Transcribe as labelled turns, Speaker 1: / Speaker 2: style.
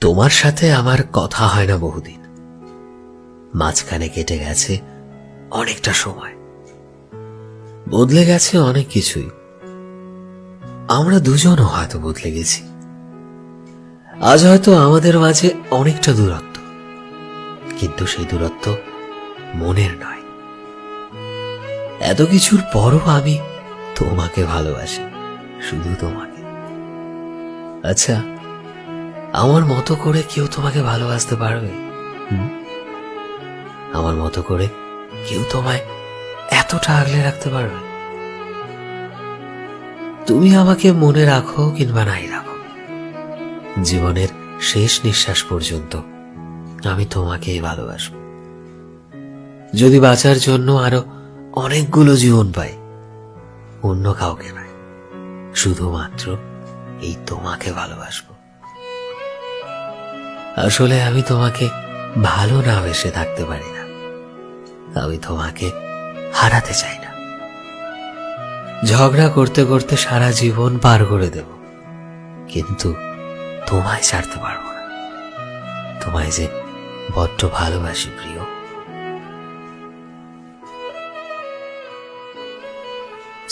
Speaker 1: তোমার সাথে আমার কথা হয় না বহুদিন। মাঝখানে কেটে গেছে অনেকটা সময়। বদলে গেছে অনেক কিছুই। আমরা দুজনও হয়তো বদলে গেছি। আজ হয়তো আমাদের মাঝে অনেকটা দূরত্ব। কিন্তু সেই দূরত্ব মনের নয়। এত কিছুর পরও আমি তোমাকে ভালোবাসি, শুধু তোমাকে। আচ্ছা আমার মতো করে কেউ তোমাকে ভালোবাসতে পারবে? আমার মতো করে কেউ তোমায় এতটা আগলে রাখতে পারবে? তুমি আমাকে মনে রাখো কিংবা নাই রাখো। জীবনের শেষ নিঃশ্বাস পর্যন্ত আমি তোমাকেই ভালোবাসবো। যদি বাঁচার জন্য আরও অনেকগুলো জীবন পাই অন্য কাউকে নয় শুধুমাত্র এই তোমাকে ভালোবাসবো। আসলে আমি তোমাকে ভালো না বেসে থাকতে পারি না। আমি তোমাকে হারাতে চাই না। ঝগড়া করতে করতে সারা জীবন পার করে দেব। কিন্তু তোমায় ছাড়তে পারব না। তোমায় যে বড্ড ভালোবাসি, প্রিয়।